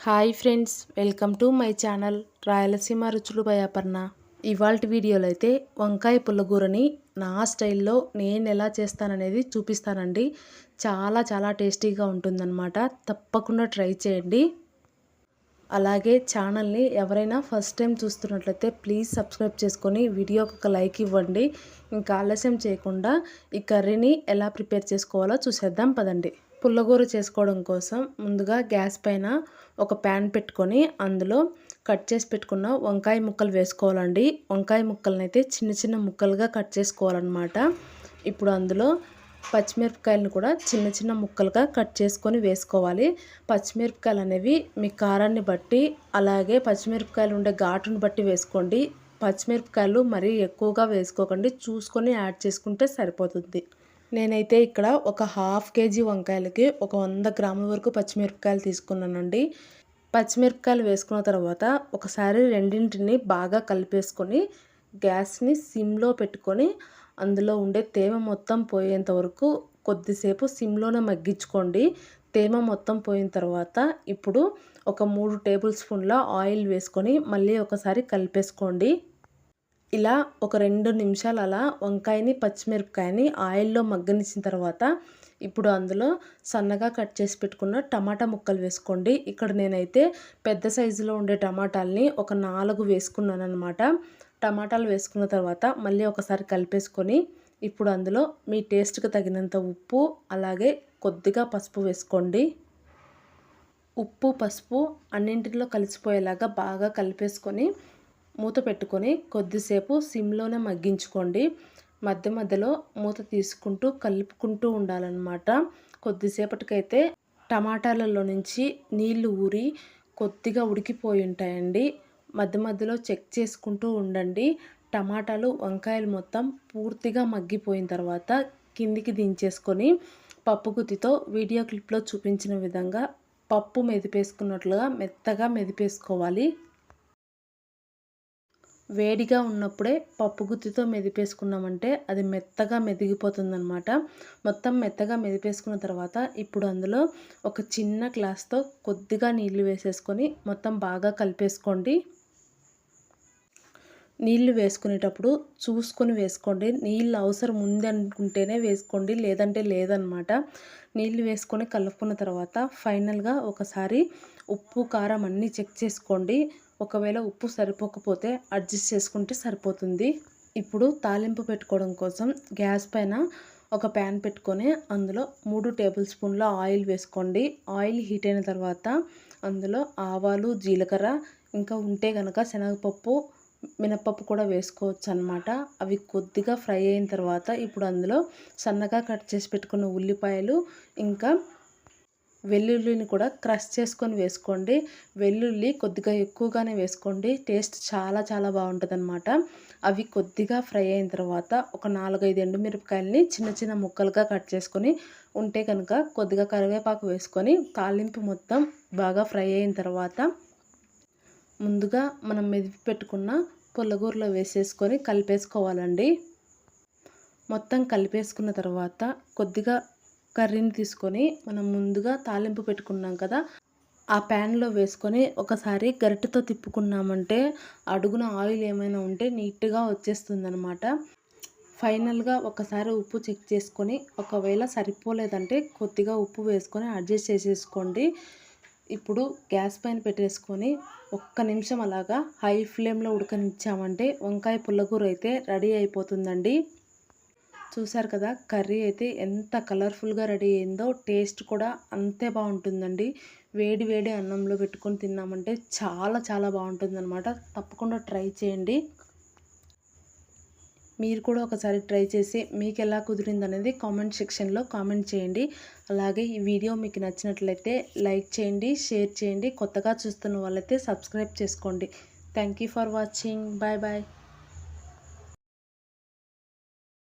Hi friends welcome to my channel Rayalaseema Ruchulu భయాపర్ణ ఇవాళ వీడియోలో అయితే వంకాయ పుల్లగూరని నా స్టైల్లో నేను ఎలా చేస్తాననేది చూపిస్తానండి. చాలా చాలా టేస్టీగా ఉంటుందన్నమాట. తప్పకుండా ట్రై చేయండి. అలాగే ఛానల్ని ఎవరైనా ఫస్ట్ టైం చూస్తున్నట్లయితే ప్లీజ్ సబ్స్క్రైబ్ చేసుకొని వీడియోకి ఒక లైక్ ఇవ్వండి. ఇంకా ఆలస్యం చేయకుండా ఈ కర్రీని ఎలా ప్రిపేర్ చేసుకోవాలో చూసేద్దాం పదండి. పుల్లగూర చేసుకోవడం కోసం ముందుగా గ్యాస్ పైన ఒక ప్యాన్ పెట్టుకొని అందులో కట్ చేసి పెట్టుకున్న వంకాయ ముక్కలు వేసుకోవాలండి. వంకాయ ముక్కలను అయితే చిన్న చిన్న ముక్కలుగా కట్ చేసుకోవాలన్నమాట. ఇప్పుడు అందులో పచ్చిమిరపకాయలను కూడా చిన్న చిన్న ముక్కలుగా కట్ చేసుకొని వేసుకోవాలి. పచ్చిమిరపకాయలు అనేవి మీ కారాన్ని బట్టి అలాగే పచ్చిమిరపకాయలు ఉండే ఘాటును బట్టి వేసుకోండి. పచ్చిమిరపకాయలు మరీ ఎక్కువగా వేసుకోకండి. చూసుకొని యాడ్ చేసుకుంటే సరిపోతుంది. నేనైతే ఇక్కడ ఒక హాఫ్ కేజీ వంకాయలకి ఒక వంద గ్రాముల వరకు పచ్చిమిరపకాయలు తీసుకున్నానండి. పచ్చిమిరపకాయలు వేసుకున్న తర్వాత ఒకసారి రెండింటిని బాగా కలిపేసుకొని గ్యాస్ని సిమ్లో పెట్టుకొని అందులో ఉండే తేమ మొత్తం పోయేంత వరకు కొద్దిసేపు సిమ్లోనే మగ్గించుకోండి. తేమ మొత్తం పోయిన తర్వాత ఇప్పుడు ఒక మూడు టేబుల్ స్పూన్ల ఆయిల్ వేసుకొని మళ్ళీ ఒకసారి కలిపేసుకోండి. ఇలా ఒక రెండు నిమిషాలు అలా వంకాయని పచ్చిమిరపకాయని ఆయిల్లో మగ్గనిచ్చిన తర్వాత ఇప్పుడు అందులో సన్నగా కట్ చేసి పెట్టుకున్న టమాటా ముక్కలు వేసుకోండి. ఇక్కడ నేనైతే పెద్ద సైజులో ఉండే టమాటాలని ఒక నాలుగు వేసుకున్నాను అనమాట టమాటాలు వేసుకున్న తర్వాత మళ్ళీ ఒకసారి కలిపేసుకొని ఇప్పుడు అందులో మీ టేస్ట్కి తగినంత ఉప్పు అలాగే కొద్దిగా పసుపు వేసుకోండి. ఉప్పు పసుపు అన్నింటిలో కలిసిపోయేలాగా బాగా కలిపేసుకొని మూత పెట్టుకొని కొద్దిసేపు సిమ్లోనే మగ్గించుకోండి. మధ్య మధ్యలో మూత తీసుకుంటూ కలుపుకుంటూ ఉండాలన్నమాట. కొద్దిసేపటికైతే టమాటాలలో నుంచి నీళ్ళు ఊరి కొద్దిగా ఉడికిపోయి ఉంటాయండి. మధ్య మధ్యలో చెక్ చేసుకుంటూ ఉండండి. టమాటాలు వంకాయలు మొత్తం పూర్తిగా మగ్గిపోయిన తర్వాత కిందికి దించేసుకొని పప్పు గుత్తితో వీడియో క్లిప్లో చూపించిన విధంగా పప్పు మెదిపేసుకున్నట్లుగా మెత్తగా మెదిపేసుకోవాలి. వేడిగా ఉన్నప్పుడే పప్పు గుత్తితో మెదిపేసుకున్నామంటే అది మెత్తగా మెదిగిపోతుందనమాట మొత్తం మెత్తగా మెదిపేసుకున్న తర్వాత ఇప్పుడు అందులో ఒక చిన్న గ్లాస్తో కొద్దిగా నీళ్ళు వేసేసుకొని మొత్తం బాగా కలిపేసుకోండి. నీళ్ళు వేసుకునేటప్పుడు చూసుకొని వేసుకోండి. నీళ్ళు అవసరం ఉంది అనుకుంటేనే వేసుకోండి లేదంటే లేదనమాట నీళ్ళు వేసుకొని కలుపుకున్న తర్వాత ఫైనల్గా ఒకసారి ఉప్పు కారం అన్నీ చెక్ చేసుకోండి. ఒకవేళ ఉప్పు సరిపోకపోతే అడ్జస్ట్ చేసుకుంటే సరిపోతుంది. ఇప్పుడు తాలింపు పెట్టుకోవడం కోసం గ్యాస్ పైన ఒక ప్యాన్ పెట్టుకొని అందులో మూడు టేబుల్ స్పూన్ల ఆయిల్ వేసుకోండి. ఆయిల్ హీట్ అయిన తర్వాత అందులో ఆవాలు జీలకర్ర ఇంకా ఉంటే కనుక శనగపప్పు మినపప్పు కూడా వేసుకోవచ్చు అనమాట అవి కొద్దిగా ఫ్రై అయిన తర్వాత ఇప్పుడు అందులో సన్నగా కట్ చేసి పెట్టుకున్న ఉల్లిపాయలు ఇంకా వెల్లుల్లిని కూడా క్రష్ చేసుకొని వేసుకోండి. వెల్లుల్లి కొద్దిగా ఎక్కువగానే వేసుకోండి. టేస్ట్ చాలా చాలా బాగుంటుంది అనమాట అవి కొద్దిగా ఫ్రై అయిన తర్వాత ఒక నాలుగైదు ఎండుమిరపకాయలని చిన్న చిన్న ముక్కలుగా కట్ చేసుకొని ఉంటే కనుక కొద్దిగా కరివేపాకు వేసుకొని తాలింపు మొత్తం బాగా ఫ్రై అయిన తర్వాత ముందుగా మనం మెదిపి పెట్టుకున్న పుల్లగూరలో వేసేసుకొని కలిపేసుకోవాలండి. మొత్తం కలిపేసుకున్న తర్వాత కొద్దిగా కర్రీని తీసుకొని మనం ముందుగా తాలింపు పెట్టుకున్నాం కదా ఆ ప్యాన్లో వేసుకొని ఒకసారి గరిటెతో తిప్పుకున్నామంటే అడుగున ఆయిల్ ఏమైనా ఉంటే నీట్గా వచ్చేస్తుందనమాట ఫైనల్గా ఒకసారి ఉప్పు చెక్ చేసుకొని ఒకవేళ సరిపోలేదంటే కొద్దిగా ఉప్పు వేసుకొని అడ్జస్ట్ చేసేసుకోండి. ఇప్పుడు గ్యాస్ పైన పెట్టేసుకొని ఒక్క నిమిషం అలాగా హై ఫ్లేమ్లో ఉడకనిచ్చామంటే వంకాయ పుల్లకూర అయితే రెడీ అయిపోతుందండి. చూసారు కదా కర్రీ అయితే ఎంత కలర్ఫుల్గా రెడీ అయిందో టేస్ట్ కూడా అంతే బాగుంటుందండి. వేడి వేడి అన్నంలో పెట్టుకొని తిన్నామంటే చాలా చాలా బాగుంటుంది తప్పకుండా ట్రై చేయండి. మీరు కూడా ఒకసారి ట్రై చేసి మీకు ఎలా కుదిరింది అనేది కామెంట్ సెక్షన్లో కామెంట్ చేయండి. అలాగే ఈ వీడియో మీకు నచ్చినట్లయితే లైక్ చేయండి షేర్ చేయండి. కొత్తగా చూస్తున్న వాళ్ళైతే సబ్స్క్రైబ్ చేసుకోండి. Thank for watching. Bye bye.